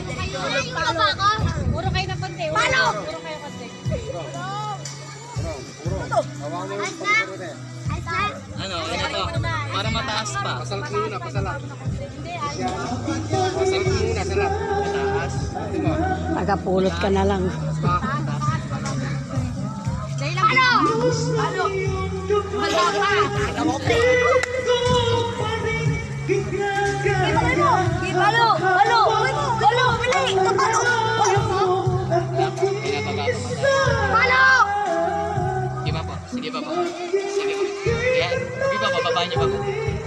sali ka. Puro kayo ng konti. Palo! Puro kayo konti. Ano, ano to? Para mataas pa. Pasal ko muna, pasalak. Hindi. Pasal ko muna, salak. Mataas. Diba? Tagapulot ka na lang. Palo! Palo! Palo pa! Palo! Sige po. Yan. Sige pa, bababa niyo pa po.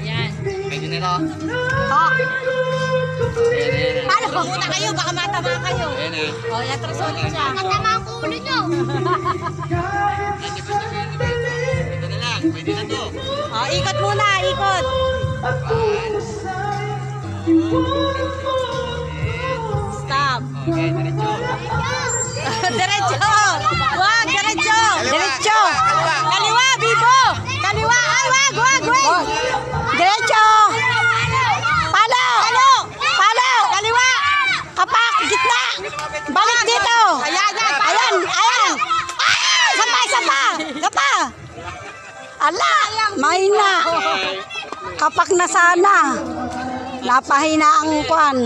Yan. Pwede na to. Oh! Ayan, ayan, ayan. Muna kayo, baka matama kayo. Ayan na. Oh, yan, trasulit siya. Matama ang ulo pwede. Ito na lang. Pwede na to. Oh, ikot muna, ikot. Stop. Okay, diretso. diretso. Ala, mahina. Kapak na sana. Napahina ang kwan.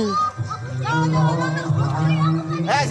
Eh,